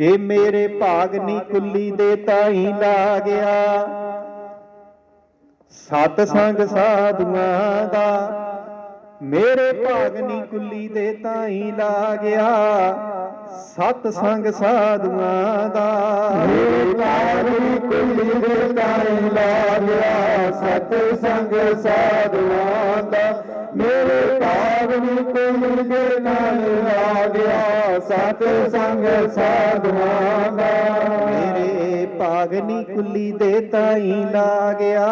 ਕਿ ਮੇਰੇ ਭਾਗਨੀ ਕੁੱਲੀ ਦੇ ਤਾਈ ਲਾ ਗਿਆ ਸਤ ਸੰਗ ਸਾਧੂਆਂ ਦਾ ਮੇਰੇ ਭਾਗ ਨੀ ਕੁੱਲੀ ਦੇ ਤਾਈ ਲਾ ਗਿਆ ਸਤ ਸੰਗ ਸਾਧੂਆਂ ਦਾ ਮੇਰੇ ਭਾਗਨੀ ਕੁੱਲੀ ਦੇ ਤਾਈ ਲਾ ਗਿਆ ਸਤ ਸੰਗ ਸਾਧੂਆਂ ਦਾ ਮੇਰੇ ਭਾਗਨੀ ਕੁੱਲੀ ਦੇ ਤਾਈ ਲਾ ਗਿਆ ਸਤ ਸੰਗ ਸਾਧੂਆਂ ਦਾ। ਮੇਰੇ ਭਾਗਨੀ ਕੁੱਲੀ ਦੇ ਤਾਈ ਲਾ ਗਿਆ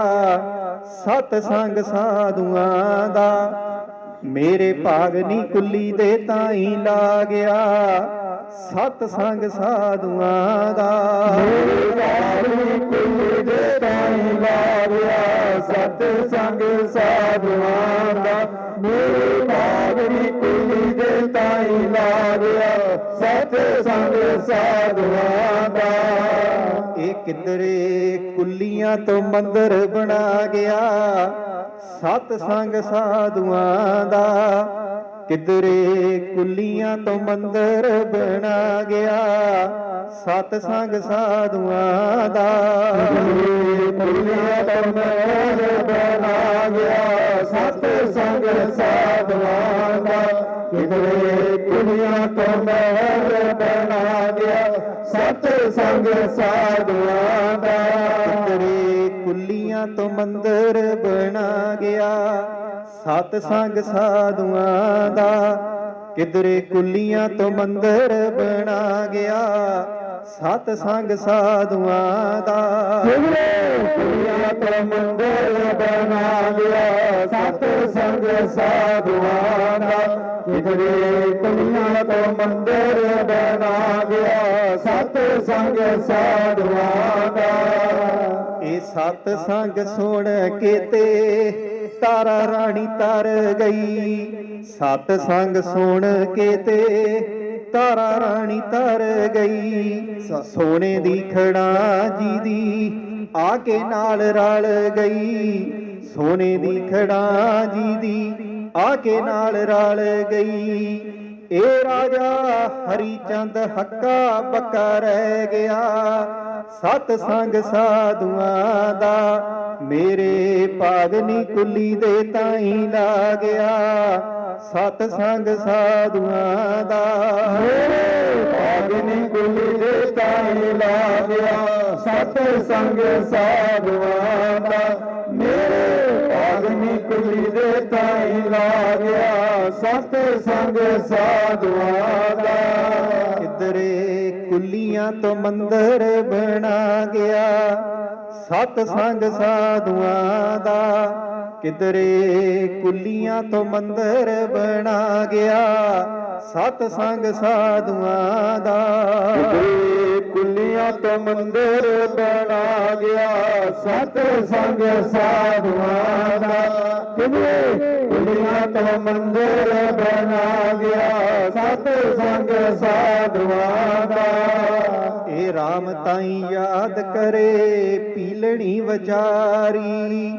ਸਤ ਸੰਗ ਸਾਧੂਆਂ ਦਾ। ਮੇਰੇ ਭਾਗਨੀ ਕੁੱਲੀ ਦੇ ਤਾਈ ਲਾ ਗਿਆ ਸਤ ਸੰਗ ਸਾਧੂਆਂ ਦਾ। ਮੇਰੇ ਭਾਗਨੀ ਕੁੱਲੀ ਦੇ ਤਾਈ ਲਾ ਗਿਆ ਸਤ ਸੰਗ ਸਾਧੂਆਂ ਦਾ। ਮੇਰੇ ਭਾਗਨੀ ਕੁੱਲੀ ਤਾਈ ਲਾ ਗਿਆ ਸਤ ਸੰਗ ਸਾਧੂਆਂ ਦਾ ਇਹ ਕਿਧਰੇ ਕੁੱਲੀਆਂ ਤੋਂ ਮੰਦਰ ਬਣਾ ਗਿਆ। ਸਤ ਸੰਗ ਸਾਧੂਆਂ ਦਾ ਕਿਧਰੇ ਕੁੱਲੀਆਂ ਤੋਂ ਮੰਦਰ ਬਣਾ ਗਿਆ। ਸਤ ਸੰਗ ਸਾਧੂਆਂ ਦਾ ਕੁੱਲੀਆਂ ਤੋਂ ਮਹਿਲ ਬਣਾ ਗਿਆ। ਸਤ ਸੰਗ ਸਾਧੂਆਂ ਦਾ ਕਿਧਰੇ ਕੁੱਲੀਆਂ ਤੋਂ ਮਹਿਲ ਬਣਾ ਗਿਆ। ਸਤ ਸੰਗ ਸਾਧੂਆਂ ਦਾ ਕਿਧਰੇ ਕੁੱਲੀਆਂ ਤੋਂ ਮੰਦਰ ਬਣਾ ਗਿਆ। ਸਤ ਸੰਗ ਸਾਧੂਆਂ ਦਾ ਕਿਧਰੇ ਕੁੱਲੀਆਂ ਤੋਂ ਮੰਦਰ ਬਣਾ ਗਿਆ ਸਤ ਸੰਗ ਸਾਧੂਆਂ ਦਾ ਕਿਧਰੇ ਕੁੜੀਆਂ ਤੋਂ ਮੰਦਰ ਬਣਾ ਗਿਆ। ਸਤ ਸੰਗ ਸਾਧੂਆਂ ਦਾ ਕਿਧਰੇ ਕੁੜੀਆਂ ਤੋਂ ਮੰਦਰ ਬਣਾ ਗਿਆ ਸਤ ਸੰਗ ਸਾਧੂਆਂ ਦਾ। ਇਹ ਸਤ ਸੰਗ ਸੁਣ ਕੇ ਤੇ ਤਾਰਾ ਰਾਣੀ ਤਰ ਗਈ। ਸਤ ਸੰਗ ਸੁਣ ਕੇ ਤੇ ਤਾਰਾ ਰਾਣੀ ਤਰ ਗਈ। ਸੋਨੇ ਦੀ ਖੜਾ ਜੀ ਦੀ ਆ ਕੇ ਨਾਲ ਰਲ ਗਈ। ਸੋਨੇ ਦੀ ਖੜਾ ਜੀ ਦੀ ਆ ਕੇ ਨਾਲ ਰਲ ਗਈ। ਇਹ ਰਾਜਾ ਹਰੀ ਚੰਦ ਹੱਕਾ ਬੱਕਾ ਰਹਿ ਗਿਆ। ਸਤ ਸੰਗ ਸਾਧੂਆਂ ਦਾ ਮੇਰੇ ਭਾਗਨੀ ਕੁੱਲੀ ਦੇ ਤਾਈ ਲਾ ਗਿਆ। ਸਤ ਸੰਗ ਸਾਧੂਆਂ ਦਾ ਮੇਰੇ ਭਾਗਨੀ ਕੁਲੀ ਦੇ ਤਾਈ ਲਾ ਗਿਆ। ਸਤ ਸੰਗ ਸਾਧੂਆਂ ਦਾ ਗਿਆ ਸਤ ਸੰਗ ਸਾਧੂਆਂ ਦਾ ਕਿਧਰੇ ਕੁੱਲੀਆਂ ਤੋਂ ਮੰਦਰ ਬਣਾ ਗਿਆ ਸਤ ਸੰਗ ਸਾਧੂਆਂ ਦਾ ਕਿਧਰੇ ਕੁੱਲੀਆਂ ਤੋਂ ਮੰਦਰ ਬਣਾ ਗਿਆ ਸਤ ਸੰਗ ਸਾਧੂਆਂ ਦਾ ਕਿਧਰੇ ਕੁਲੀਆਂ ਤੋਂ ਮੰਦਰ ਬਣਾ ਗਿਆ ਸਤ ਸੰਗ ਸਾਧੂਆਂ ਦਾ ਕਿਧਰੇ ਕੁਲੀਆਂ ਤੋਂ ਮੰਦਰ ਬਣਾ ਗਿਆ ਸਤ ਸੰਗ ਸਾਧੂਆਂ ਦਾ। ਇਹ RAM ਤਾਈ ਯਾਦ ਕਰੇ, ਪੀਲਣੀ ਵਿਚਾਰੀ।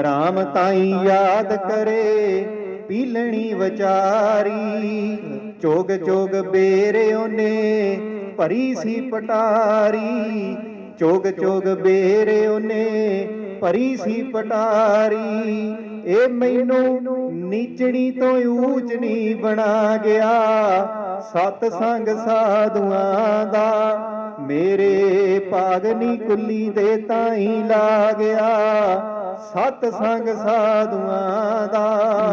RAM ਤਾਈ ਯਾਦ ਕਰੇ, ਪੀਲਣੀ ਵਿਚਾਰੀ। ਚੋਗ ਚੋਗ ਬੇਰੇ ਉਹਨੇ ਭਰੀ ਸੀ ਪਟਾਰੀ। ਚੋਗ ਚੋਗ ਬੇਰੇ ਉਹਨੇ ਭਰੀ ਸੀ ਪਟਾਰੀ, ਇਹ ਮੈਨੂੰ ਨੀਚਣੀ ਤੋਂ ਊਚਣੀ ਬਣਾ ਗਿਆ। ਸਤ ਸੰਗ ਸਾਧੂਆਂ ਦਾ ਮੇਰੇ ਭਾਗਨੀ ਕੁੱਲੀ ਦੇ ਤਾਈ ਲਾ ਗਿਆ। ਸਤ ਸੰਗ ਸਾਧੂਆਂ ਦਾ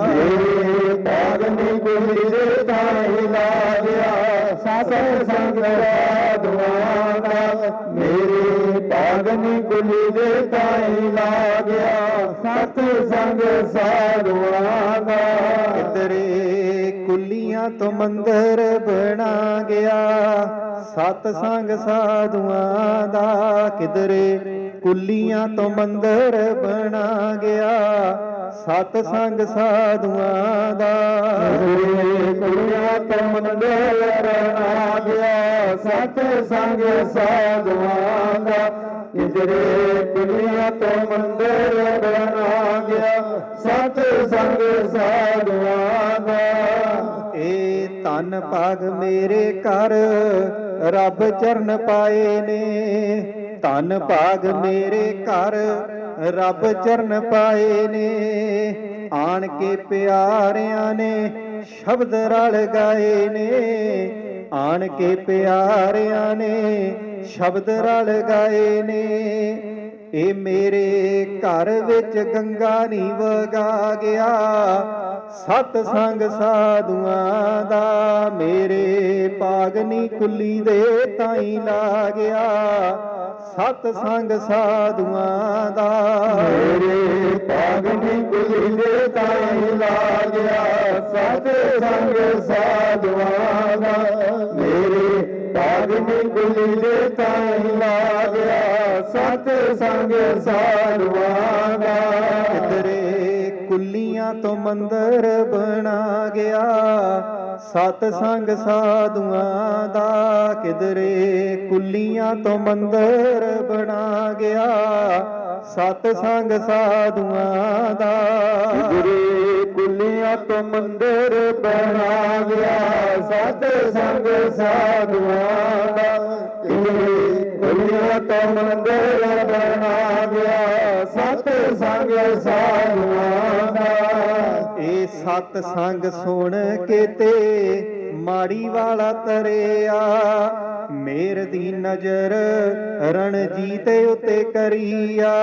ਮੇਰੇ ਭਾਗਨੀ ਕੁਲੀ ਦੇ ਤਾਈ ਲਾ ਗਿਆ। ਸਤ ਸੰਗ ਸਾਧੂਆਂ ਦਾ ਮੇਰੇ ਭਾਗਨੀ ਕੁਲੀ ਦੇ ਤਾਈ ਲਾ ਗਿਆ ਸਤ ਸੰਗ ਸਾਧੂਆਂ ਦਾ ਕਿਧਰੇ ਕੁੱਲੀਆਂ ਤੋਂ ਮੰਦਰ ਬਣਾ ਗਿਆ, ਸਤ ਸੰਗ ਸਾਧੂਆਂ ਦਾ ਕਿਧਰੇ ਕੁੱਲੀਆਂ ਤੋਂ ਮੰਦਰ ਬਣਾ ਗਿਆ। ਸਤ ਸੰਗ ਸਾਧੂਆਂ ਦਾ। ਕੁੜੀਆਂ ਤੋਂ ਮੰਦਰ ਬਣਾ ਗਿਆ। ਸਤ ਸੰਗ ਸਾਧੂਆਂ ਦਾ। ਕਿਧਰੇ ਕੁੜੀਆਂ ਤੋਂ ਮੰਦਰ ਬਣਾ ਗਿਆ। ਸਤ ਸੰਗ ਸਾਧੂਆਂ ਦਾ। ਇਹ ਧੰਨ ਭਾਗ ਮੇਰੇ ਘਰ ਰੱਬ ਚਰਨ ਪਾਏ ਨੇ। ਧੰਨ ਭਾਗ ਮੇਰੇ ਘਰ, ਰੱਬ ਚਰਨ ਪਾਏ ਨੇ। ਆਣ ਕੇ ਪਿਆਰਿਆਂ ਨੇ ਸ਼ਬਦ ਰਲ ਗਾਏ ਨੇ। ਆਣ ਕੇ ਪਿਆਰਿਆਂ ਨੇ ਸ਼ਬਦ ਰਲ ਗਾਏ ਨੇ। ਇਹ ਮੇਰੇ ਘਰ ਵਿੱਚ ਗੰਗਾ ਨਹੀਂ ਵਗਾ ਗਿਆ ਸਤ ਸੰਗ ਸਾਧੂਆਂ ਦਾ ਮੇਰੇ ਪਾਗਨੀ ਕੁੱਲੀ ਦੇ ਤਾਈ ਲਾ ਗਿਆ ਸਤ ਸੰਗ ਸਾਧੂਆਂ ਦਾ ਮੇਰੇ ਪਾਗਨੀ ਕੁਲੀ ਦੇ ਤਾਈ ਲਾ ਗਿਆ ਸਤ ਸੰਗ ਸਾਧੂਆਂ ਦਾ ਮੇਰੇ ਪਾਗਨੀ ਕੁੱਲੀ ਦੇ ਤਾਈ ਲਾ ਸਤ ਸੰਗ ਸਾਧੂਆਂ ਦਾ ਕਿਧਰੇ ਕੁੱਲੀਆਂ ਤੋਂ ਮੰਦਰ ਬਣਾ ਗਿਆ। ਸਤ ਸੰਗ ਸਾਧੂਆਂ ਦਾ ਕਿਧਰੇ ਕੁੱਲੀਆਂ ਤੋਂ ਮੰਦਰ ਬਣਾ ਗਿਆ। ਸਤ ਸੰਗ ਸਾਧੂਆਂ ਦਾ ਗੁਰੇ ਕੁਲੀਆਂ ਤੋਂ ਮੰਦਰ ਬਣਾ ਗਿਆ। ਸਤ ਸੰਗ ਸਾਧੂਆਂ ਦਾ ਗੁਰੇ ਕੁਲੀਆਂ ਤੋਂ ਬਣਾ ਗਿਆ, ਸਤ ਸੰਗ ਸਾਧੂਆਂ ਦਾ ਇਹ ਸਤ ਸੰਗ ਸੁਣ ਕੇ ਤੇ ਮਾੜੀ ਵਾਲਾ ਤਰਿਆ, ਮੇਰ ਦੀ ਨਜ਼ਰ ਰਣਜੀਤ ਉਤੇ ਕਰੀਆ।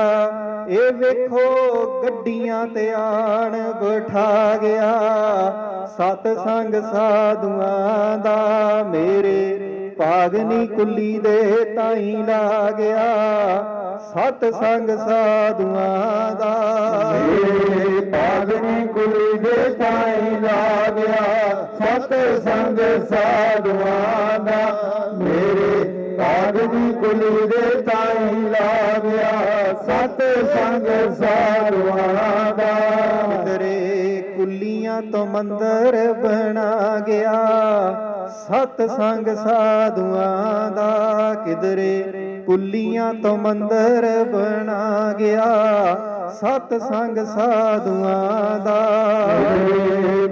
ਇਹ ਵੇਖੋ ਗੱਡੀਆਂ ਤੇ ਆਣ ਬਿਠਾ ਗਿਆ, ਸਤ ਸੰਗ ਸਾਧੂਆਂ ਦਾ ਮੇਰੇ ਪਾਗਨੀ ਕੁੱਲੀ ਦੇ ਤਾਈ ਲਾ ਗਿਆ ਸਤ ਸੰਗ ਸਾਧੂਆਂ ਦਾ। ਪਾਗਨੀ ਕੁਲੀ ਦੇ ਤਾਈ ਲਾ ਗਿਆ ਸਤ ਸੰਗ ਸਾਧੂਆਂ ਦਾ। ਮੇਰੇ ਪਾਗਨੀ ਕੁਲੀ ਦੇ ਤਾਈ ਲਾ ਗਿਆ ਸਤ ਸੰਗ ਸਾਧੂਆਂ ਦਾ। ਤੇਰੇ ਕੁੱਲੀਆਂ ਤੋਂ ਮੰਦਰ ਬਣਾ ਗਿਆ। ਸਤ ਸੰਗ ਸਾਧੂਆਂ ਦਾ ਕਿਧਰੇ ਕੁੱਲੀਆਂ ਤੋਂ ਮੰਦਰ ਬਣਾ ਗਿਆ। ਸਤ ਸੰਗ ਸਾਧੂਆਂ ਦਾ ਮੇਰੇ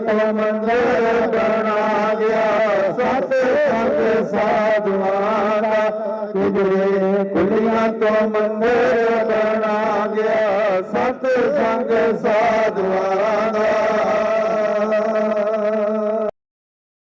ਤੋਂ ਮੰਦਰ ਬਣਾ ਗਿਆ। ਸਤ ਸੰਗ ਸਾਧੂਆਂ ਦਾ ਕੁਦਰੇ ਕੁਲੀਆਂ ਤੋਂ ਮੰਦਰ ਬਣਾ ਗਿਆ। ਸਤ ਸੰਗ ਸਾਧੂਆਂ ਦਾ